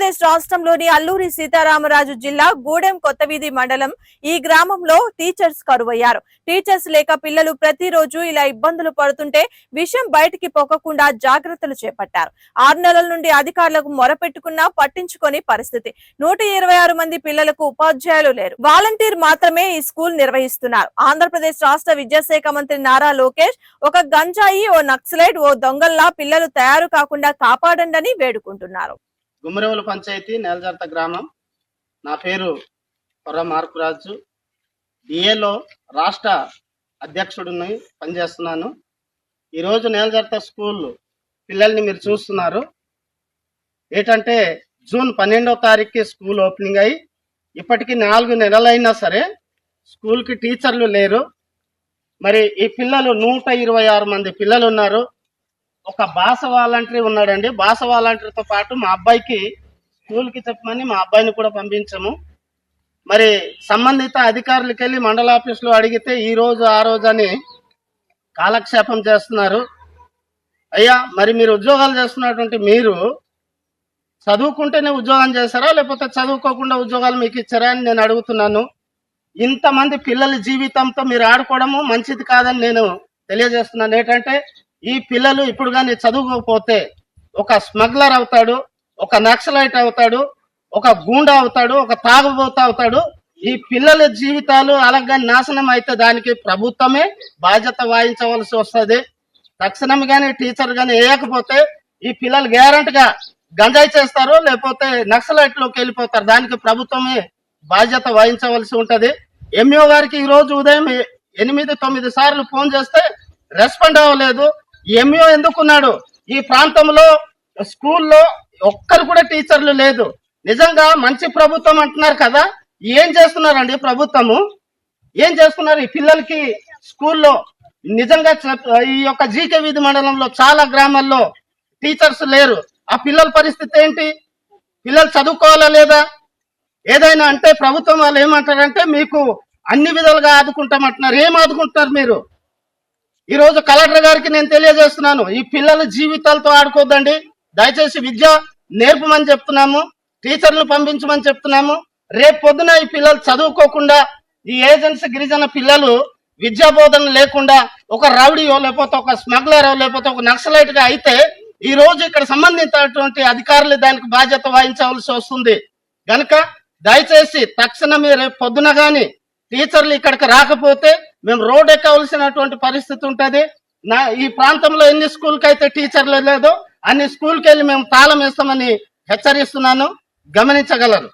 ఆంధ్రప్రదేశ్ రాష్ట్రంలోని అల్లూరి సీతారామరాజు జిల్లా గూడెం కొత్తవీధి మండలం ఈ గ్రామంలో టీచర్స్ కరువయ్యారు. టీచర్స్ లేక పిల్లలు ప్రతిరోజు ఇలా ఇబ్బందులు పడుతుంటే విషయం బయటికి పొక్కకుండా జాగ్రత్తలు చేపట్టారు. ఆరు నెలల నుండి అధికారులకు మొరపెట్టుకున్నా పట్టించుకొని పరిస్థితి. నూట ఇరవై ఆరు మంది పిల్లలకు ఉపాధ్యాయులు లేరు. వాలంటీర్ మాత్రమే ఈ స్కూల్ నిర్వహిస్తున్నారు. ఆంధ్రప్రదేశ్ రాష్ట్ర విద్యాశాఖ మంత్రి నారా లోకేష్ ఒక గంజాయి ఓ నక్సలైట్ ఓ దొంగల్లా పిల్లలు తయారు కాకుండా కాపాడండి అని వేడుకుంటున్నారు. గుమ్మరేవుల పంచాయతీ నేలజర్త గ్రామం. నా పేరు కొర్ర మార్కురాజు. డిఏలో రాష్ట్ర అధ్యక్షుడిని పనిచేస్తున్నాను. ఈరోజు నేలజర్త స్కూల్ పిల్లల్ని మీరు చూస్తున్నారు. ఏంటంటే జూన్ పన్నెండవ తారీఖుకి స్కూల్ ఓపెనింగ్ అయ్యి ఇప్పటికి నాలుగు నెలలైనా సరే స్కూల్కి టీచర్లు లేరు. మరి ఈ పిల్లలు నూట ఇరవై ఆరు మంది పిల్లలు ఉన్నారు ఒక భాష వాలంటరీ ఉన్నాడండి. భాష వాలంటరీతో పాటు మా అబ్బాయికి స్కూల్కి చెప్పమని మా అబ్బాయిని కూడా పంపించాము. మరి సంబంధిత అధికారులకి వెళ్ళి మండల ఆఫీసులో అడిగితే ఈ రోజు ఆ రోజు అని కాలక్షేపం చేస్తున్నారు. అయ్యా మరి మీరు ఉద్యోగాలు చేస్తున్నటువంటి మీరు చదువుకుంటేనే ఉద్యోగం చేస్తారా లేకపోతే చదువుకోకుండా ఉద్యోగాలు మీకు ఇచ్చారా అని నేను అడుగుతున్నాను. ఇంతమంది పిల్లల జీవితంతో మీరు ఆడుకోవడము మంచిది కాదని నేను తెలియజేస్తున్నాను. ఏంటంటే ఈ పిల్లలు ఇప్పుడు కానీ చదువుకోకపోతే ఒక స్మగ్లర్ అవుతాడు ఒక నక్సలైట్ అవుతాడు ఒక గూండా అవుతాడు ఒక తాగుబోత అవుతాడు. ఈ పిల్లల జీవితాలు అలాగే నాశనం అయితే దానికి ప్రభుత్వమే బాధ్యత వాయించవలసి వస్తుంది. తక్షణం కానీ టీచర్ కానీ వేయకపోతే ఈ పిల్లలు గ్యారంటీగా గంజాయి చేస్తారు లేకపోతే నక్సలైట్లోకి వెళ్ళిపోతారు. దానికి ప్రభుత్వమే బాధ్యత వహించవలసి ఉంటది. ఎంఈఓ గారికి ఈ రోజు ఉదయం ఎనిమిది తొమ్మిది సార్లు ఫోన్ చేస్తే రెస్పాండ్ అవ్వలేదు. ఎంఈఓ ఎందుకున్నాడు? ఈ ప్రాంతంలో స్కూల్లో ఒక్కరు కూడా టీచర్లు లేదు. నిజంగా మంచి ప్రభుత్వం అంటున్నారు కదా? ఏం చేస్తున్నారండి ప్రభుత్వము? ఏం చేస్తున్నారు ఈ పిల్లలకి స్కూల్లో? నిజంగా ఈ యొక్క జీకే వీధి మండలంలో చాలా గ్రామాల్లో టీచర్స్ లేరు. ఆ పిల్లల పరిస్థితి ఏంటి? పిల్లలు చదువుకోవాలా లేదా? ఏదైనా అంటే ప్రభుత్వం వాళ్ళు ఏమంటారంటే మీకు అన్ని విధాలుగా ఆదుకుంటామంటున్నారు. ఏం ఆదుకుంటున్నారు మీరు? ఈరోజు కలెక్టర్ గారికి నేను తెలియజేస్తున్నాను ఈ పిల్లల జీవితాలతో ఆడుకోద్దండి. దయచేసి విద్య నేర్పమని చెప్తున్నాము టీచర్లు పంపించమని చెప్తున్నాము. రేపు పొద్దున ఈ పిల్లలు చదువుకోకుండా ఈ ఏజెన్సీ గిరిజన పిల్లలు విద్యా బోధన లేకుండా ఒక రౌడీయో లేకపోతే ఒక స్మగ్లరో లేకపోతే ఒక నక్సలైట్గా అయితే ఈ రోజు ఇక్కడ సంబంధించినటువంటి అధికారులు దానికి బాధ్యత వహించవలసి వస్తుంది. గనక దయచేసి తక్షణమే రేపు పొద్దున గాని టీచర్లు ఇక్కడికి రాకపోతే మేము రోడ్ ఎక్కవలసినటువంటి పరిస్థితి ఉంటుంది. నా ఈ ప్రాంతంలో ఎన్ని స్కూల్కి అయితే టీచర్లు లేదో అన్ని స్కూల్కి వెళ్ళి మేము తాళం వేస్తామని హెచ్చరిస్తున్నాను. గమనించగలరు.